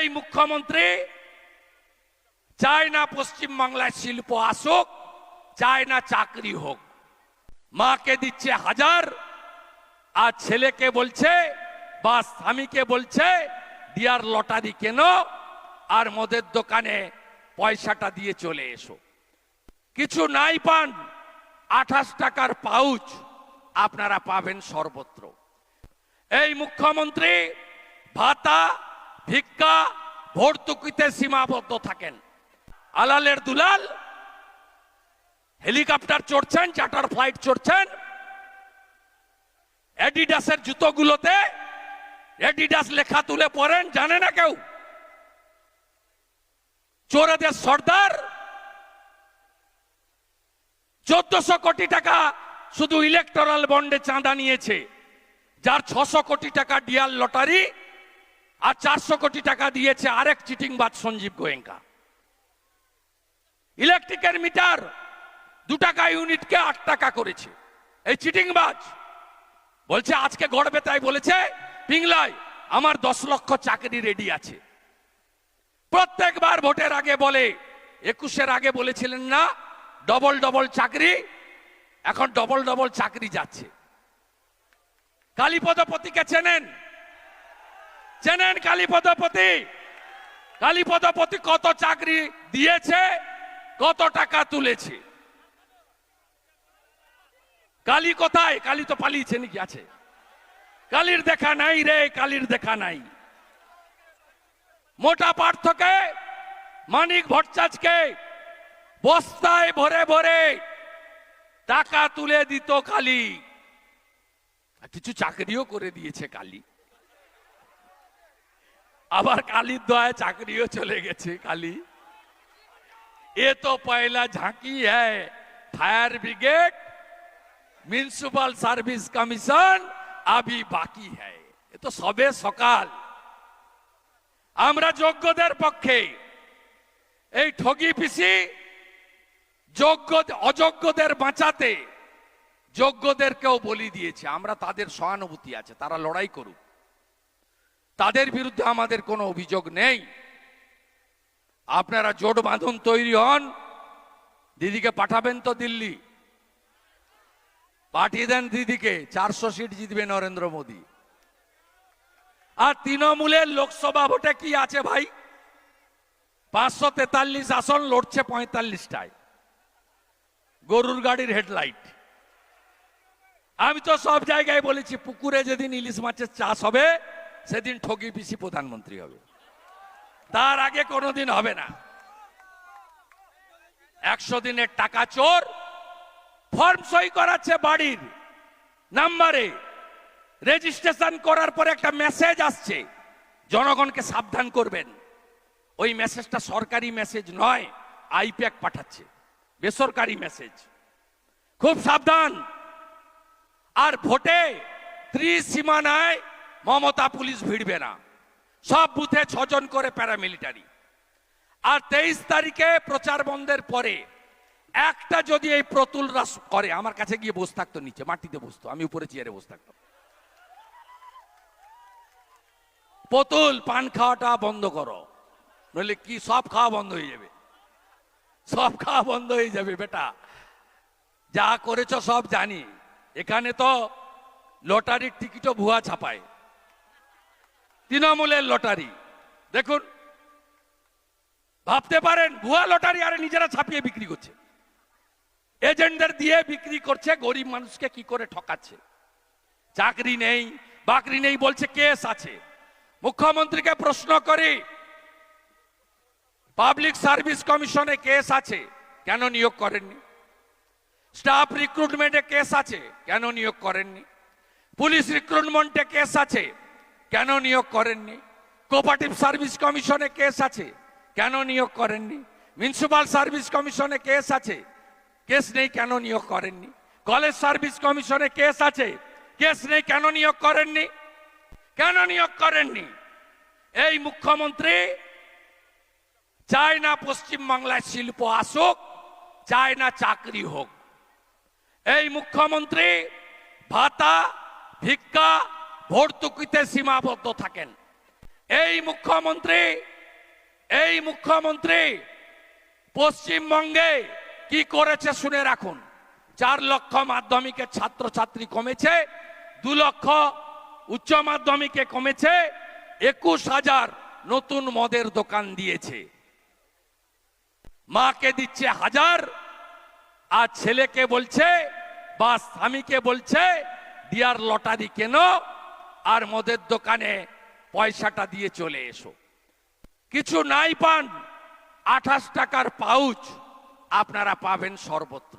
এই মুখ্যমন্ত্রী চায় না পশ্চিম বাংলায় শিল্প আসুক চায় না চাকরি হোক। মাকে দিচ্ছে হাজার, আর ছেলেকে বলছে, বা স্বামীকে বলছে, দিয়ার লটারি কেন, আর মদের দোকানে পয়সাটা দিয়ে চলে এসো। কিছু নাই পান, আঠাশ টাকার পাউচ আপনারা পাবেন সর্বত্র। এই মুখ্যমন্ত্রী, ভাতা ভিক্ষা, ভর্তুকিতে সীমাবদ্ধ থাকেন। আলালের দুলাল, হেলিকপ্টার চড়ছেন, চার্টার ফ্লাইট চড়ছেন। অ্যাডিডাসের জুতোগুলোতে অ্যাডিডাস লেখা তুলে পড়েন, জানে না কেউ? চোরেদের সর্দার, চোদ্দশো কোটি টাকা শুধু ইলেকটোরাল বন্ডে চাঁদা নিয়েছে, যার ছশো কোটি টাকা ডিয়াল লটারি আর চারশো কোটি টাকা দিয়েছে আরেক চিটিংবাজ সঞ্জীব গোয়েঙ্কা। ইলেকট্রিকের মিটার দু টাকা ইউনিটকে আট টাকা করেছে। এই চিটিংবাজ বলছে, আজকে গড়বে তাই বলেছে, পিংলায় আমার দশ লক্ষ চাকরি রেডি আছে। প্রত্যেকবার ভোটের আগে বলে, একুশের আগে বলেছিলেন না ডবল ডবল চাকরি, এখন ডবল ডবল চাকরি যাচ্ছে। কালীপদপতিকে চেনেন চেনেন কালীপদপতি কালীপদপতি কত চাকরি দিয়েছে, কত টাকা তুলেছে? কালী কোথায়? কালী তো পালিয়েছে নাকি? আছে। কালীর দেখা নাই রে, কালীর দেখা নাই। মোটা পার্থকে, মানিক ভট্টাচার্যকে বস্তায় ভরে ভরে টাকা তুলে দিত কালী। কিছু চাকরিও করে দিয়েছে কালী। আবার কালীর দয়ায় চাকরিও চলে গেছে, কালী। এ তো পয়লা ঝাঁকি হ্যায় fire brigade municipal service commission, আবি বাকি তো সবে সকাল। আমরা যোগ্যদের পক্ষে এই ঠগি পিসি যোগ্য, অযোগ্যদের বাঁচাতে যোগ্যদেরকেও বলি দিয়েছে। আমরা তাদের সহানুভূতি আছে, তারা লড়াই করুক। তাদের বিরুদ্ধে আমাদের কোনো অভিযোগ নেই। আপনারা জোট বাঁধন তৈরি হন। দিদিকে পাঠাবেন তো দিল্লি। পাঠিয়ে দেন দিদিকে, চারশো সিট জিতবে নরেন্দ্র মোদী। আর তৃণমূলের লোকসভা ভোটে কি আছে ভাই? পাঁচশো তেতাল্লিশ আসন লড়ছে পঁয়তাল্লিশটায়। গরুর গাড়ির হেডলাইট। আমি তো সব জায়গায় বলেছি, পুকুরে যেদিন ইলিশ মাছের চাষ হবে সেদিন ঠগি পিসি প্রধানমন্ত্রী হবে। তার আগে কোনোদিন হবে না। একশো দিনের টাকা চোর, ফর্ম সই করাচ্ছে বাড়ির নাম্বারে। রেজিস্ট্রেশন করার পরে একটা মেসেজ আসছে। জনগণকে সাবধান করবেন। ওই মেসেজটা সরকারি মেসেজ নয়, আইপ্যাক পাঠাচ্ছে। বেসরকারি মেসেজ। খুব সাবধান। আর ভোটে ত্রিসীমানায় মমতা পুলিশ ভিড়বে না। সব বুথে ছজন করে প্যারামিলিটারি আর তেইশ তারিখে প্রচার বন্ধের পরে একটা যদি এই প্রতুল রাস করে, আমার কাছে গিয়ে বসে থাকতো নিচে, মাটিতে বসতো, আমি উপরে চেয়ারে বসে থাকতাম। পতুল পান খাওয়াটা বন্ধ করো। নইলে কি, সব খাওয়া বন্ধ হয়ে যাবে। সব খাওয়া বন্ধ হয়ে যাবে, বেটা। যা করেছ সব জানি। এখানে তো লটারির টিকিটও ভুয়া ছাপায়। তৃণমূলের লটারি। দেখুন, ভাবতে পারেন, ভুয়া লটারি আরে নিজেরা ছাপিয়ে বিক্রি করছে। এজেন্টদের দিয়ে বিক্রি করছে, গরিব মানুষকে কি করে ঠকাচ্ছে? চাকরি নেই, বাকরি নেই বলছে কেস আছে। মুখ্যমন্ত্রীকে প্রশ্ন করি, পাবলিক সার্ভিস কমিশনে কেস আছে, কেন নিয়োগ করেননি? স্টাফ রিক্রুটমেন্টে কেস আছে, কেন নিয়োগ করেননি? পুলিশ রিক্রুটমেন্টে কেস আছে কেন নিয়োগ করেননি? কোপারেটিভ সার্ভিস কমিশনে কেস আছে। কেন নিয়োগ করেননি? মিউনিসিপাল সার্ভিস কমিশনে কেস আছে। কেস নেই কেন নিয়োগ করেননি? কলেজ সার্ভিস কমিশনে কেস আছে। কেস নেই কেন নিয়োগ করেননি? কেন নিয়োগ করেননি? এই মুখ্যমন্ত্রী, চায় না পশ্চিম বাংলায় শিল্প আসুক, চায় না চাকরি হোক। এই মুখ্যমন্ত্রী, ভাতা, ভিক্ষা ভর্তুকিতে সীমাবদ্ধ থাকেন। এই মুখ্যমন্ত্রী এই মুখ্যমন্ত্রী পশ্চিমবঙ্গে কি করেছে শুনে রাখুন। চার লক্ষ মাধ্যমিকের ছাত্রছাত্রী কমেছে, দু লক্ষ উচ্চ মাধ্যমিকে কমেছে, একুশ হাজার নতুন মদের দোকান দিয়েছে। মাকে দিচ্ছে হাজার, আর ছেলেকে বলছে বা স্বামীকে বলছে ডিয়ার লটারি কেন? আর মদের দোকানে পয়সাটা দিয়ে চলে এসো। কিছু নাই পান, আঠাশ টাকার পাউচ আপনারা পাবেন সর্বত্র।